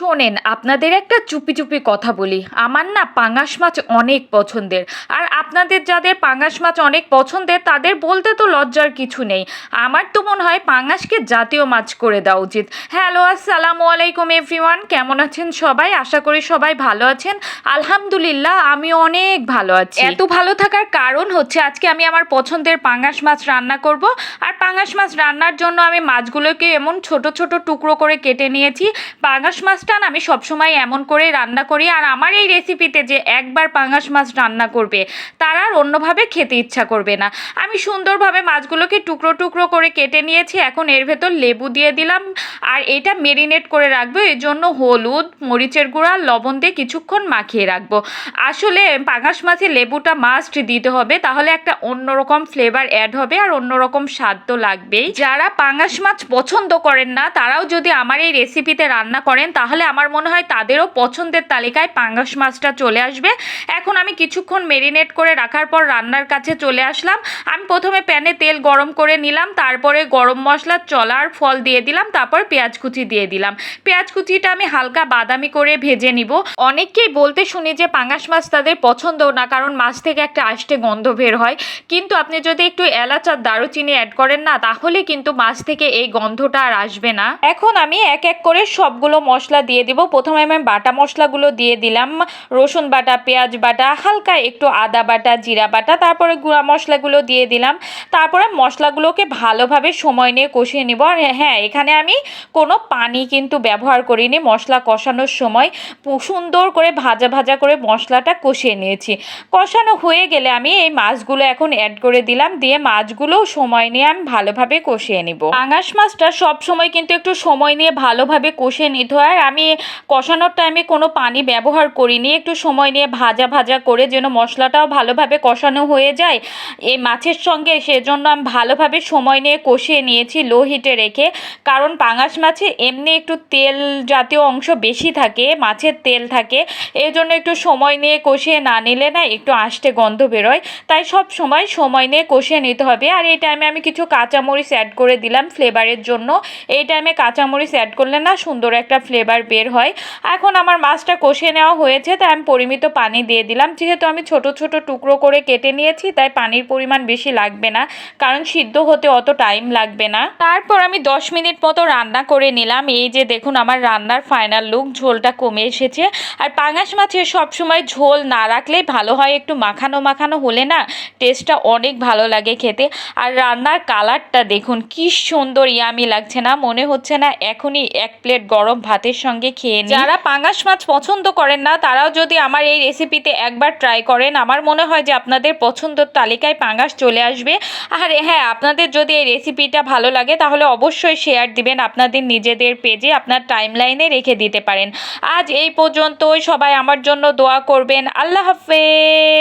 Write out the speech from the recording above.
শোনেন, আপনাদের একটা চুপি চুপি কথা বলি। আমার না পাঙাশ মাছ অনেক পছন্দের। আর আপনাদের যাদের পাঙাশ মাছ অনেক পছন্দের, তাদের বলতে তো লজ্জার কিছু নেই। আমার তো মনে হয় পাঙাশকে জাতীয় মাছ করে দেওয়া উচিত। হ্যালো, আসসালামু আলাইকুম এভরিওয়ান। কেমন আছেন সবাই? আশা করি সবাই ভালো আছেন। আলহামদুলিল্লাহ আমি অনেক ভালো আছি। এত ভালো থাকার কারণ হচ্ছে আজকে আমি আমার পছন্দের পাঙাশ মাছ রান্না করব। আর পাঙাশ মাছ রান্নার জন্য আমি মাছগুলোকে এমন ছোট ছোট টুকরো করে কেটে নিয়েছি। পাঙাশ মাছটা না আমি সবসময় এমন করে রান্না করি, আর আমার এই রেসিপিতে যে একবার পাঙাশ মাছ রান্না করবে, তারা আর অন্যভাবে খেতে ইচ্ছা করবে না। আমি সুন্দরভাবে মাছগুলোকে টুকরো টুকরো করে কেটে নিয়েছি, এখন এর ভেতর লেবু দিয়ে দিলাম, আর এটা মেরিনেট করে রাখব। এর জন্য হলুদ, মরিচের গুঁড়া, লবণ দিয়ে কিছুক্ষণ মাখিয়ে রাখব। আসলে পাঙাশ মাছে লেবুটা মাস্ট দিতে হবে, তাহলে একটা অন্যরকম ফ্লেভার অ্যাড হবে, আর অন্যরকম স্বাদ তো লাগবেই। যারা পাঙাশ মাছ পছন্দ করেন না, তারাও যদি আমার এই রেসিপিতে রান্না করেন, তাহলে আমার মনে হয় তাদেরও পছন্দের তালিকায় পাঙ্গাস মাছটা চলে আসবে। এখন আমি কিছুক্ষণ মেরিনেট করে রাখার পর রান্নার কাছে চলে আসলাম। আমি প্রথমে প্যানে তেল গরম করে নিলাম, তারপরে গরম মশলা, চলার ফল দিয়ে দিলাম, তারপর পেঁয়াজ কুচি দিয়ে দিলাম। পেঁয়াজ কুচিটা আমি হালকা বাদামি করে ভেজে নিব। অনেককেই বলতে শুনি যে পাঙ্গাস মাছ তাদের পছন্দ না, কারণ মাছ থেকে একটা আষ্টে গন্ধ বের হয়। কিন্তু আপনি যদি একটু এলাচ আর দারুচিনি অ্যাড করেন না, তাহলে কিন্তু মাছ থেকে এই গন্ধটা আর আসবে না। এখন আমি এক এক করে সবগুলো মশলা দিয়ে দিব। প্রথমে আমি বাটা মশলাগুলো দিয়ে দিলাম। রসুন বাটা, পেঁয়াজ বাটা হালকা একটু আদা বাটা, জিরা বাটা, তারপরে গুঁড়া মশলাগুলো দিয়ে দিলাম। তারপরে মশলাগুলোকে ভালোভাবে সময় নিয়ে কষিয়ে নিব। আর হ্যাঁ এখানে আমি কোনো পানি কিন্তু ব্যবহার করিনি মশলা কষানোর সময়। সুন্দর করে ভাজা ভাজা করে মশলাটা কষিয়ে নিয়েছি। কষানো হয়ে গেলে আমি এই মাছগুলো এখন অ্যাড করে দিলাম। দিয়ে মাছগুলো সময় নিয়ে আমি ভালোভাবে কষিয়ে নিব। আঙাশ মাছটা সব সময় কিন্তু একটু সময় নিয়ে ভালোভাবে কষিয়ে নিতে হয়। আর আমি কষানোর টাইমে কোনো পানি ব্যবহার করিনি। একটু সময় নিয়ে ভাজা করে যেন মশলাটাও ভালোভাবে কষানো হয়ে যায়। এই মাছের সঙ্গে সেজন্য আমি ভালোভাবে সময় নিয়ে কষিয়ে নিয়েছি লো হিটে রেখে। কারণ পাঙাশ মাছে এমনি একটু তেল জাতীয় অংশ বেশি থাকে, মাছের তেল থাকে। এই জন্য একটু সময় নিয়ে কষিয়ে না নিলে না একটু আষ্টে গন্ধ বেরোয়। তাই সব সময় সময় নিয়ে কষিয়ে নিতে হবে। আর এই টাইমে আমি কিছু কাঁচামরিচ অ্যাড করে দিলাম ফ্লেভারের জন্য। এই টাইমে কাঁচামরিচ অ্যাড করলে না সুন্দর একটা ফ্লেভার বের হয়। এখন আমার মাছটা কষিয়ে নেওয়া হয়েছে, তাই আমি পরিমিত পানি দিয়ে দিলাম। যেহেতু আমি ছোট ছোট টুকরো করে কেটে নিয়েছি, তাই পানির পরিমাণ বেশি লাগবে না, কারণ সিদ্ধ হতে অত টাইম লাগবে না। তারপর আমি দশ মিনিট মতো রান্না করে নিলাম। এই যে দেখুন, আমার রান্নার ফাইনাল লুক ঝোলটা কমে এসেছে। আর পাঙাশ মাছের সবসময় ঝোল না রাখলেই ভালো হয়, একটু মাখানো মাখানো হলে না টেস্টটা অনেক ভালো লাগে খেতে। আর রান্নার কালারটা দেখুন, কি সুন্দর ইয়ামি লাগছে না, মনে হচ্ছে না এখনই এক প্লেট গরম ভাতের সঙ্গে খেয়ে নিই। যারা পাঙাশ মাছ পছন্দ করেন না, তারাও যদি আমার এই রেসিপিতে একবার ট্রাই করেন। আমার মনে হয় যে আপনাদের পছন্দের তালিকায় পাঙ্গাস চলে আসবে। আর হ্যাঁ আপনাদের যদি এই রেসিপিটা ভালো লাগে, তাহলে অবশ্যই শেয়ার দিবেন আপনাদের নিজেদের পেজে আপনার টাইম লাইনে রেখে দিতে পারেন। আজ এই পর্যন্তই। সবাই আমার জন্য দোয়া করবেন। আল্লাহ হাফেজ।